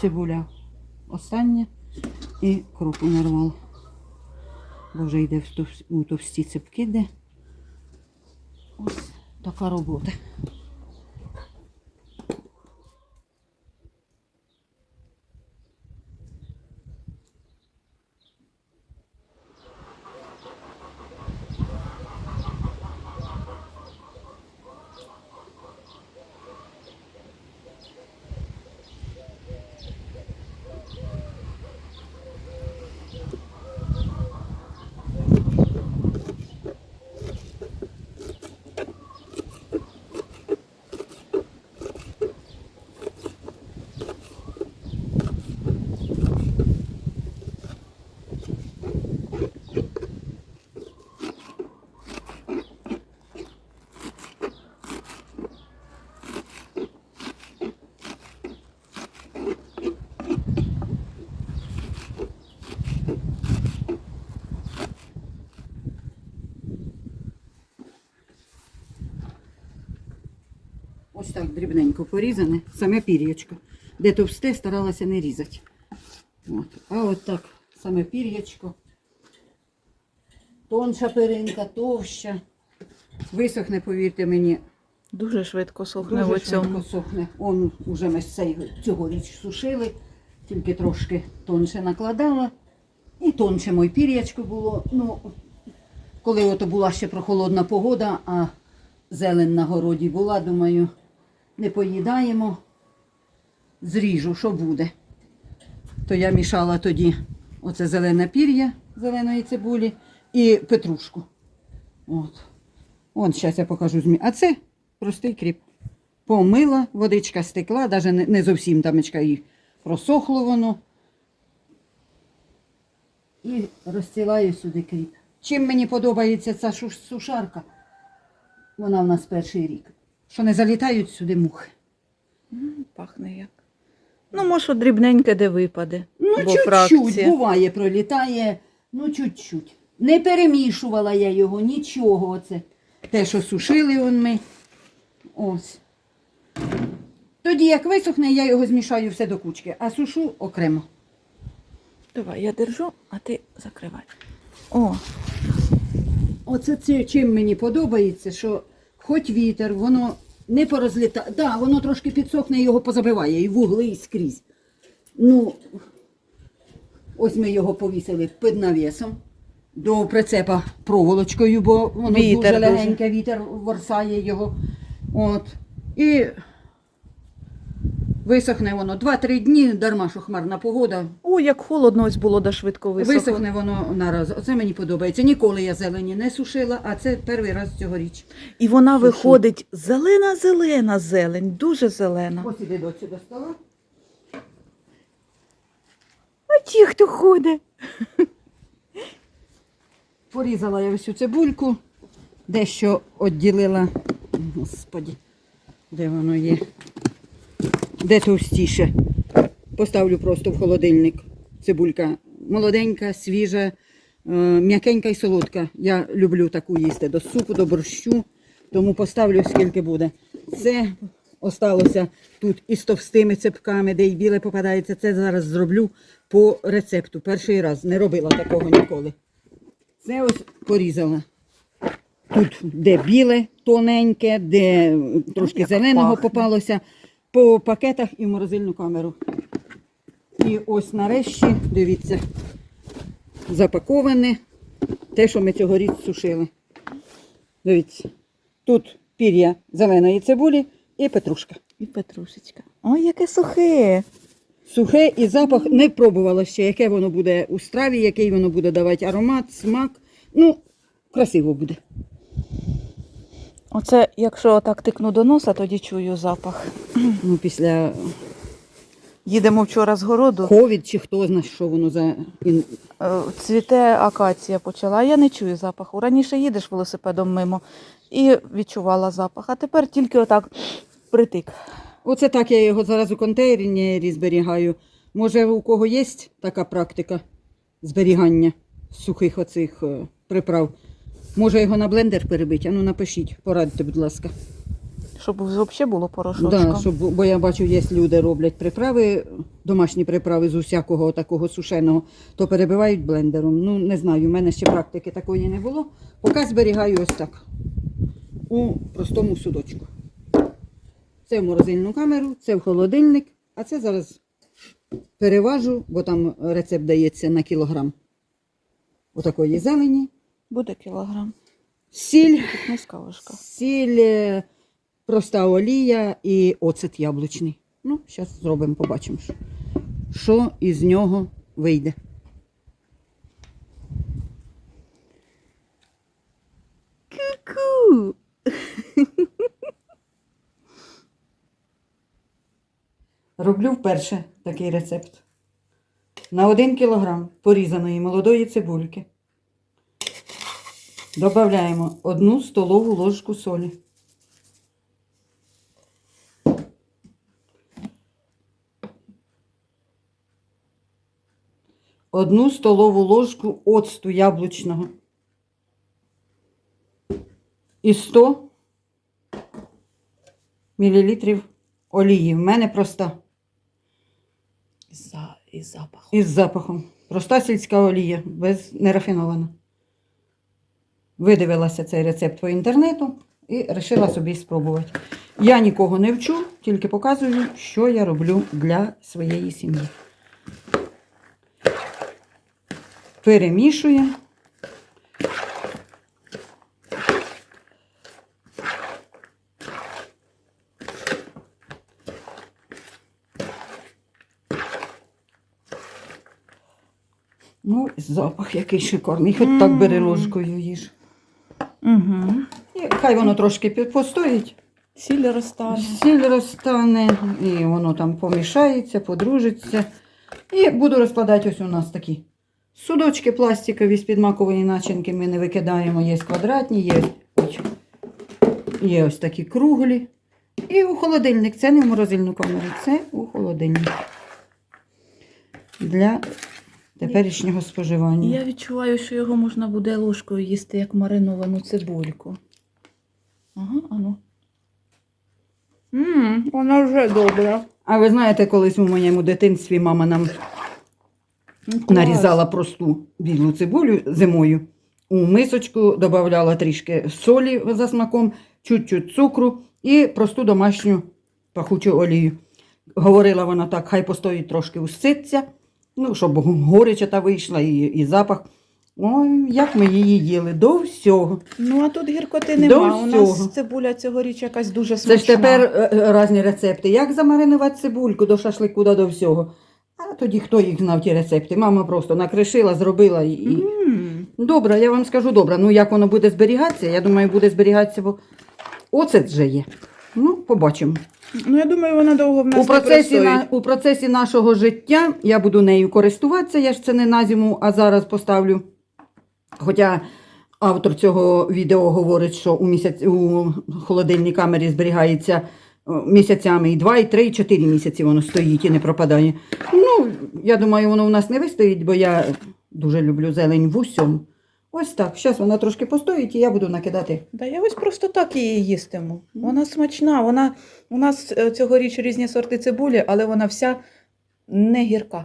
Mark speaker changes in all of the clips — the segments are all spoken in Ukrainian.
Speaker 1: цибуля остання і кропу нарвала. Бо вже йде в товсті цепки, йде. Ось така робота. Ось так дрібненько порізане, саме пір'ячко. Де товсте, старалася не різати. От. А от так, саме пір'ячко. Тонша перинка, товща. Висохне, повірте мені,
Speaker 2: Дуже швидко сохне
Speaker 1: дуже
Speaker 2: в цьому.
Speaker 1: швидко сохне. Он уже ми цей, цьогоріч сушили, тільки трошки тонше накладала. І тонше моє пір'ячко було. Ну, коли ото була ще прохолодна погода, а зелень на городі була, думаю, не поїдаємо, зріжу, що буде. То я мішала тоді оце зелене пір'я зеленої цибулі і петрушку. От. Вон, зараз я покажу змі. А це простий кріп. Помила, водичка стекла, навіть не, зовсім тамечка і просохло воно. І розсилаю сюди кріп. Чим мені подобається ця сушарка? Вона в нас перший рік. Що не залітають сюди мухи.
Speaker 2: Пахне як. Ну, може, дрібненьке де випаде.
Speaker 1: Ну,
Speaker 2: бо
Speaker 1: чуть-чуть,
Speaker 2: фракція.
Speaker 1: буває, пролітає, ну чуть-чуть. Не перемішувала я його, нічого. Оце. Те, що сушили он ми. Ось. Тоді, як висохне, я його змішаю все до кучки, а сушу окремо.
Speaker 2: Давай, я держу, а ти закривай. О,
Speaker 1: Оце це, чим мені подобається, що хоч вітер, воно не порозлітає. Так, да, воно трошки підсохне, його позабиває, і вугли, і скрізь. Ну, ось ми його повісили під навісом до прицепа проволочкою, бо воно
Speaker 2: Вітер
Speaker 1: дуже
Speaker 2: дуже.
Speaker 1: легеньке, вітер ворсає його. От. І висохне воно. Два-три дні, дарма, що хмарна погода.
Speaker 2: о, як холодно ось було, да швидко висохло.
Speaker 1: Висохне воно нараз. Оце мені подобається. Ніколи я зелені не сушила, а це перший раз цьогоріч.
Speaker 2: І вона
Speaker 1: Сушу.
Speaker 2: виходить зелена-зелена зелень, дуже зелена.
Speaker 1: Ось іди до цього стола.
Speaker 2: А ті, хто ходить.
Speaker 1: Порізала я всю цибульку, дещо відділила. Господі, де воно є? Де товстіше. Поставлю просто в холодильник. Цибулька молоденька, свіжа, е, м'якенька і солодка. Я люблю таку їсти до супу, до борщу, тому поставлю скільки буде. Це осталося тут із товстими ципками, де і біле попадається. Це зараз зроблю по рецепту. Перший раз не робила такого ніколи. Це ось порізала. Тут де біле, тоненьке, де трошки
Speaker 2: як
Speaker 1: зеленого
Speaker 2: пахне.
Speaker 1: попалося, по пакетах і в морозильну камеру. І ось нарешті, дивіться, запаковане те, що ми цьогоріч сушили. Дивіться, тут пір'я зеленої цибулі і петрушка.
Speaker 2: І петрушечка. Ой, яке сухе.
Speaker 1: Сухе і запах не пробувала ще, яке воно буде у страві, який воно буде давати аромат, смак. Ну, красиво буде.
Speaker 2: Оце, якщо так тикну до носа, тоді чую запах.
Speaker 1: Ну, після
Speaker 2: Їдемо вчора з городу,
Speaker 1: ковід чи хто знає, що воно за ін-
Speaker 2: е, цвіте акація почала, а я не чую запаху. Раніше їдеш велосипедом мимо і відчувала запах, а тепер тільки отак притик.
Speaker 1: Оце так я його зараз у контейнері зберігаю. Може, у кого є така практика зберігання сухих оцих е, приправ? Може його на блендер перебити? А ну напишіть, порадьте, будь ласка.
Speaker 2: щоб взагалі було порошочком.
Speaker 1: Да, щоб, бо я бачу, є люди роблять приправи, домашні приправи з усякого такого сушеного, то перебивають блендером. Ну, не знаю, в мене ще практики такої не було. Поки зберігаю ось так. У простому судочку. Це в морозильну камеру, це в холодильник, а це зараз переважу, бо там рецепт дається на кілограм. Отакої зелені.
Speaker 2: Буде кілограм.
Speaker 1: Сіль,
Speaker 2: ложка.
Speaker 1: сіль, е, проста олія і оцет яблучний. Ну, зараз зробимо, побачимо, що, що із нього вийде. Ку-ку! Роблю вперше такий рецепт. На 1 кілограм порізаної молодої цибульки. Добавляємо одну столову ложку солі. Одну столову ложку оцту яблучного. І 100 мл олії. В мене проста.
Speaker 2: За, і запах.
Speaker 1: Із запахом. Проста сільська олія, без нерафінована. Видивилася цей рецепт по інтернету і вирішила собі спробувати. Я нікого не вчу, тільки показую, що я роблю для своєї сім'ї. Перемішуємо. Ну, запах який шикарний. Хоч так бери ложкою їж.
Speaker 2: Угу.
Speaker 1: І хай воно трошки постоїть.
Speaker 2: Сіль розтане.
Speaker 1: Сіль розтане, і воно там помішається, подружиться. І буду розкладати ось у нас такі судочки пластикові з під макової начинки. Ми не викидаємо, є квадратні, є, ось- є ось такі круглі. І у холодильник. Це не в морозильну камеру, це у холодильник. Для теперішнього споживання.
Speaker 2: Я відчуваю, що його можна буде ложкою їсти, як мариновану цибульку. Ага, ану. Ммм, вона вже добра.
Speaker 1: А ви знаєте, колись у моєму дитинстві мама нам
Speaker 2: клас.
Speaker 1: нарізала просту білу цибулю зимою. У мисочку додавала трішки солі за смаком, чуть-чуть цукру і просту домашню пахучу олію. Говорила вона так, хай постоїть трошки уситься, ну, щоб гореча та вийшла і, і запах. Ой, як ми її їли до всього.
Speaker 2: Ну, а тут гіркоти
Speaker 1: До
Speaker 2: нема. У нас цибуля цьогоріч якась дуже
Speaker 1: Це ж тепер е, е, різні рецепти. Як замаринувати цибульку до шашлику да до всього. А тоді хто їх знав ті рецепти? Мама просто накришила, зробила і.
Speaker 2: М.
Speaker 1: Добре, я вам скажу добре. Ну як воно буде зберігатися? Я думаю, буде зберігатися, бо оцет вже є. Ну, побачимо.
Speaker 2: Ну, я думаю, вона довго в нас
Speaker 1: У процесі, на, у процесі нашого життя я буду нею користуватися. Я ж це не на зиму, а зараз поставлю. Хоча автор цього відео говорить, що у, місяць, у холодильній камері зберігається місяцями і 2, і 3, і 4 місяці воно стоїть і не пропадає. Ну, я думаю, воно у нас не вистоїть, бо я дуже люблю зелень в усьому. Ось так. Зараз вона трошки постоїть, і я буду накидати.
Speaker 2: Да я ось просто так її їстиму. Вона смачна. Вона, у нас е, цьогоріч різні сорти цибулі, але вона вся не гірка.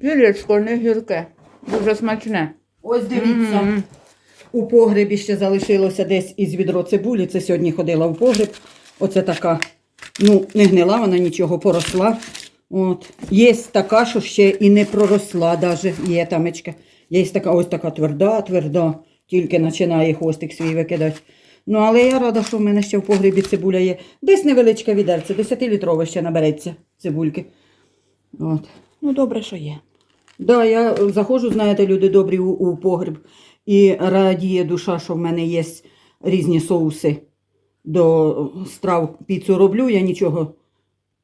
Speaker 2: Пілечко не гірке. Дуже смачне.
Speaker 1: Ось дивіться.
Speaker 2: М.
Speaker 1: У погребі ще залишилося десь із відро цибулі. Це сьогодні ходила в погреб. Оце така, ну, не гнила вона нічого, поросла. От. Є така, що ще і не проросла, даже. є тамечка. Є така ось така тверда, тверда, тільки починає хвостик свій викидати. Ну, але я рада, що в мене ще в погребі цибуля є. Десь невеличке відерце, 10-літрове ще набереться цибульки. От.
Speaker 2: Ну, добре, що є.
Speaker 1: Да, я заходжу, знаєте, люди добрі у, у погреб. І радіє душа, що в мене є різні соуси до страв. Піцу роблю, я нічого.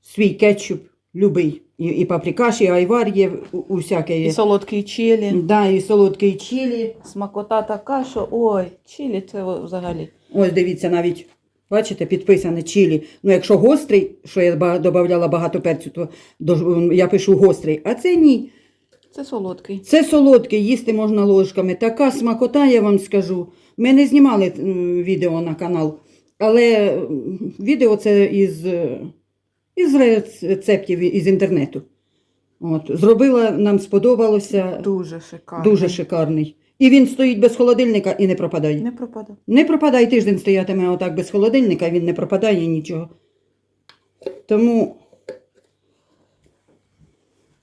Speaker 1: Свій кетчуп любий. І, і паприкаш, і айвар є, у- усяке
Speaker 2: І
Speaker 1: є.
Speaker 2: солодкий чилі.
Speaker 1: Да, і солодкий чилі.
Speaker 2: Смакота така, що ой, чилі це взагалі.
Speaker 1: Ось дивіться, навіть, бачите, підписане чилі. Ну, якщо гострий, що я додавала багато перцю, то я пишу гострий. А це ні.
Speaker 2: Це солодкий.
Speaker 1: Це солодке, їсти можна ложками. Така смакота, я вам скажу. Ми не знімали відео на канал, але відео це із, із рецептів із інтернету. От. Зробила, нам сподобалося.
Speaker 2: Дуже шикарно.
Speaker 1: Дуже шикарний. І він стоїть без холодильника і не пропадає.
Speaker 2: Не пропадав.
Speaker 1: Не пропадає тиждень стоятиме отак без холодильника, він не пропадає нічого. Тому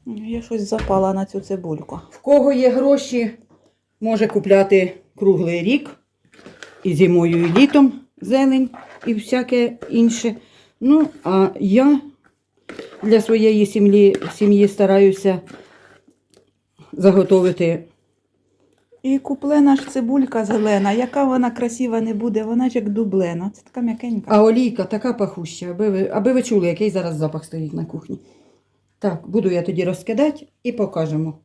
Speaker 2: Я щось запала на цю цибульку.
Speaker 1: в кого є гроші, може купляти круглий рік і зимою, і літом зелень і всяке інше. Ну, а я для своєї сім'ї, сім'ї стараюся заготовити.
Speaker 2: І куплена ж цибулька зелена, яка вона красива не буде, вона ж як дублена. Це така м'якенька.
Speaker 1: А олійка така пахуща, аби ви, аби ви чули, який зараз запах стоїть на кухні. Так, буду я тоді розкидати і покажемо,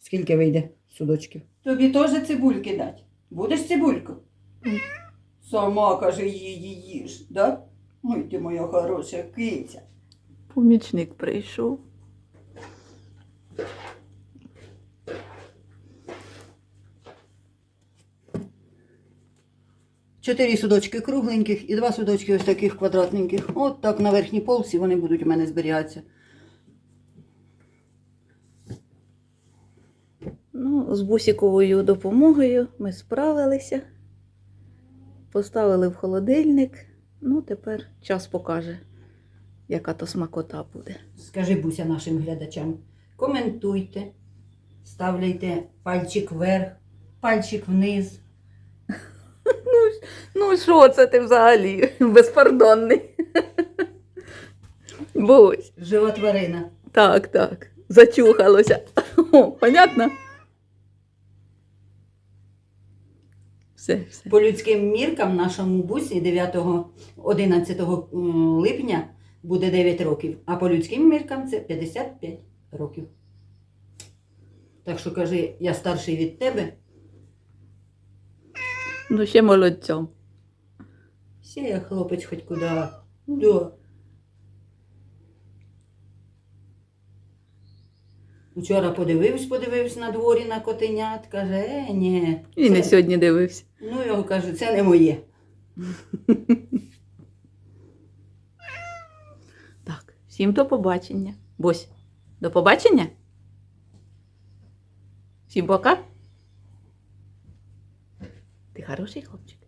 Speaker 1: скільки вийде судочків. Тобі теж цибульки дать. Будеш цибульку? Сама каже, її їж, да? Ой, ти моя хороша киця.
Speaker 2: Помічник прийшов.
Speaker 1: Чотири судочки кругленьких і два судочки ось таких квадратненьких. От так на верхній полці вони будуть у мене зберігатися.
Speaker 2: Ну, з бусіковою допомогою ми справилися. Поставили в холодильник. Ну, тепер час покаже, яка то смакота буде.
Speaker 1: Скажи, Буся, нашим глядачам, коментуйте, ставляйте пальчик вверх, пальчик вниз.
Speaker 2: Ну, що це ти взагалі? Безпардонний. Бусь.
Speaker 1: Жива тварина.
Speaker 2: Так, так. Зачухалося. О, понятно? Все, все.
Speaker 1: По людським міркам нашому бусі 9-11 липня буде 9 років, а по людським міркам це 55 років. Так що кажи, я старший від тебе,
Speaker 2: Ну, ще молодцем.
Speaker 1: ще я хлопець хоч куди. Да. Вчора подивився, подивився на дворі на котенят, каже, е, ні.
Speaker 2: І не
Speaker 1: це-
Speaker 2: сьогодні дивився.
Speaker 1: Ну, його каже, це не моє.
Speaker 2: Так, всім до побачення. Бось, до побачення? Всім пока. Ти хороший хлопчик.